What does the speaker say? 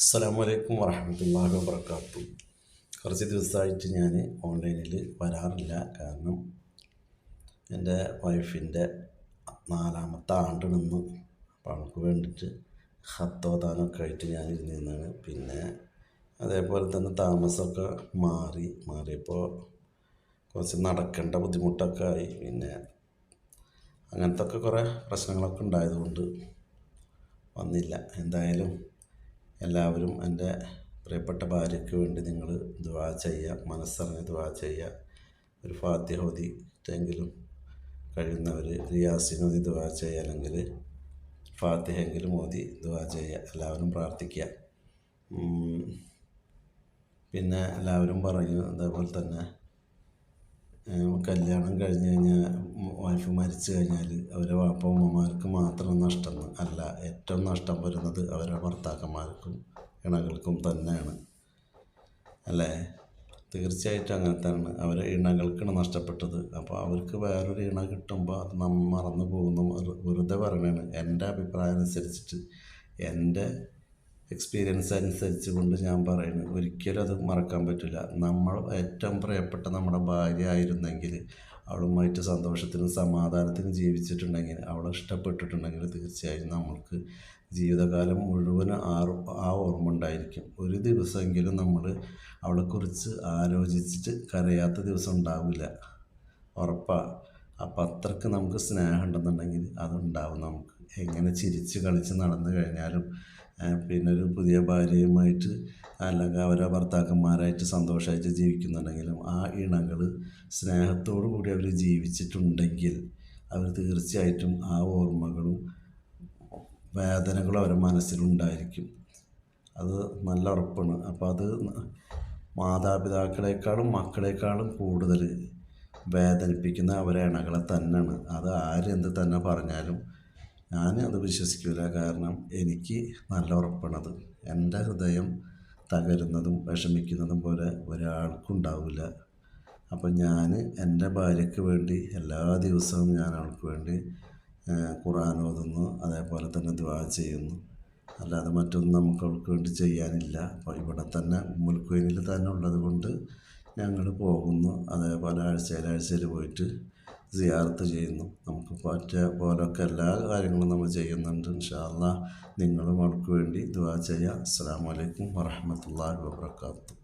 അസ്സലാമലൈക്കും വറഹമത്തല്ലാഹി വാബർക്കാത്തു കുറച്ച് ദിവസമായിട്ട് ഞാൻ ഓൺലൈനിൽ വരാറില്ല. കാരണം എന്റെ വൈഫിന്റെ നാലാമത്തെ ആണ്ട് നിന്ന് അപ്പോൾ അവൾക്ക് വേണ്ടിയിട്ട് ഹത്തോതാനൊക്കെ ആയിട്ട് ഞാൻ ഇരുന്നിരുന്നാണ് പിന്നെ അതേപോലെ തന്നെ താമസമൊക്കെ മാറി മാറിയപ്പോൾ കുറച്ച് നടക്കേണ്ട ബുദ്ധിമുട്ടൊക്കെ ആയി. പിന്നെ അങ്ങനത്തെ ഒക്കെ കുറേ പ്രശ്നങ്ങളൊക്കെ ഉണ്ടായതുകൊണ്ട് വന്നില്ല. എന്തായാലും എല്ലാവരും എന്റെ പ്രിയപ്പെട്ട ഭാര്യയ്ക്ക് വേണ്ടി നിങ്ങൾ ദുവാ ചെയ്യുക മനസ്സറിഞ്ഞ് ദുവാ ചെയ്യുക. ഒരു ഫാത്തിഹ എങ്കിലും കഴിയുന്നവർ റിയാസിനോതി ദുവാ ചെയ്യുക അല്ലെങ്കിൽ ഫാത്തിഹെങ്കിലും ഓതി ദുവാ ചെയ്യുക. എല്ലാവരും പ്രാർത്ഥിക്കുക. പിന്നെ എല്ലാവരും പറഞ്ഞു അതേപോലെ തന്നെ കല്യാണം കഴിഞ്ഞ് കഴിഞ്ഞാൽ വൈഫ് മരിച്ചു കഴിഞ്ഞാൽ അവരെ വാപ്പ ഉമ്മമാർക്ക് മാത്രം നഷ്ടം അല്ല ഏറ്റവും നഷ്ടം വരുന്നത് അവരുടെ ഭർത്താക്കന്മാർക്കും ഇണകൾക്കും തന്നെയാണ്. അല്ലേ? തീർച്ചയായിട്ടും അങ്ങനെ തന്നെയാണ്. അവരെ ഇണകൾക്കാണ് നഷ്ടപ്പെട്ടത്. അപ്പോൾ അവർക്ക് വേറൊരു ഇണ കിട്ടുമ്പോൾ അത് നമ്മൾ മറന്നു പോകുന്നു. വെറുതെ പറയണതാണ് എന്റെ അഭിപ്രായം അനുസരിച്ചിട്ട് എന്റെ എക്സ്പീരിയൻസ് അനുസരിച്ച് കൊണ്ട് ഞാൻ പറയുന്നത് ഒരിക്കലും അത് മറക്കാൻ പറ്റില്ല. നമ്മൾ ഏറ്റവും പ്രിയപ്പെട്ട നമ്മുടെ ഭാര്യ ആയിരുന്നെങ്കിൽ അവളുമായിട്ട് സന്തോഷത്തിനും സമാധാനത്തിനും ജീവിച്ചിട്ടുണ്ടെങ്കിൽ അവളെ ഇഷ്ടപ്പെട്ടിട്ടുണ്ടെങ്കിൽ തീർച്ചയായും നമ്മൾക്ക് ജീവിതകാലം മുഴുവൻ ആ ആ ഓർമ്മ ഉണ്ടായിരിക്കും. ഒരു ദിവസമെങ്കിലും നമ്മൾ അവളെക്കുറിച്ച് ആലോചിച്ചിട്ട് കരയാത്ത ദിവസം ഉണ്ടാവില്ല. ഉറപ്പാണ് അപ്പം അത്രയ്ക്ക് നമുക്ക് സ്നേഹം ഉണ്ടെന്നുണ്ടെങ്കിൽ അതുണ്ടാവും നമുക്ക്. എങ്ങനെ ചിരിച്ച് കളിച്ച് നടന്നു കഴിഞ്ഞാലും പിന്നെ ഒരു പുതിയ ഭാര്യയുമായിട്ട് അല്ലെങ്കിൽ അവരെ ഭർത്താക്കന്മാരായിട്ട് സന്തോഷമായിട്ട് ജീവിക്കുന്നുണ്ടെങ്കിലും ആ ഇണകൾ സ്നേഹത്തോടു കൂടി അവർ ജീവിച്ചിട്ടുണ്ടെങ്കിൽ അവർ തീർച്ചയായിട്ടും ആ ഓർമ്മകളും വേദനകളും അവരുടെ മനസ്സിലുണ്ടായിരിക്കും. അത് നല്ല ഉറപ്പാണ്. അപ്പോൾ അത് മാതാപിതാക്കളെക്കാളും മക്കളെക്കാളും കൂടുതൽ വേദനിപ്പിക്കുന്ന അവരെ ഇണകളെ തന്നെയാണ്. അത് ആരെന്ത് തന്നെ പറഞ്ഞാലും ഞാൻ അത് വിശ്വസിക്കില്ല കാരണം എനിക്ക് നല്ല ഉറപ്പാണത്. എന്റെ ഹൃദയം തകരുന്നതും വിഷമിക്കുന്നതും പോലെ ഒരാൾക്കും ഉണ്ടാവില്ല അപ്പം ഞാൻ എന്റെ ഭാര്യയ്ക്ക് വേണ്ടി എല്ലാ ദിവസവും ഞാൻ അവൾക്ക് വേണ്ടി ഖുർആൻ ഓതുന്നു അതേപോലെ തന്നെ ദുആ ചെയ്യുന്നു. അല്ലാതെ മറ്റൊന്നും നമുക്ക് അവൾക്ക് വേണ്ടി ചെയ്യാനില്ല. അപ്പോൾ ഇവിടെ തന്നെ മുൽക്കുയിനിൽ തന്നെ ഉള്ളത് കൊണ്ട് ഞങ്ങൾ പോകുന്നു. അതേപോലെ ആഴ്ചയിൽ പോയിട്ട് സിയാർത്ത് ചെയ്യുന്നു. നമുക്ക് പറ്റിയ പോലൊക്കെ എല്ലാ കാര്യങ്ങളും നമ്മൾ ചെയ്യുന്നുണ്ട്. ഇൻഷാ അള്ളാ നിങ്ങളും അവൾക്ക് വേണ്ടി ദുആ ചെയ്യുക. അസ്സാം വലൈക്കും വറഹ്മത്തുള്ളാഹി വബറകാതുഹു.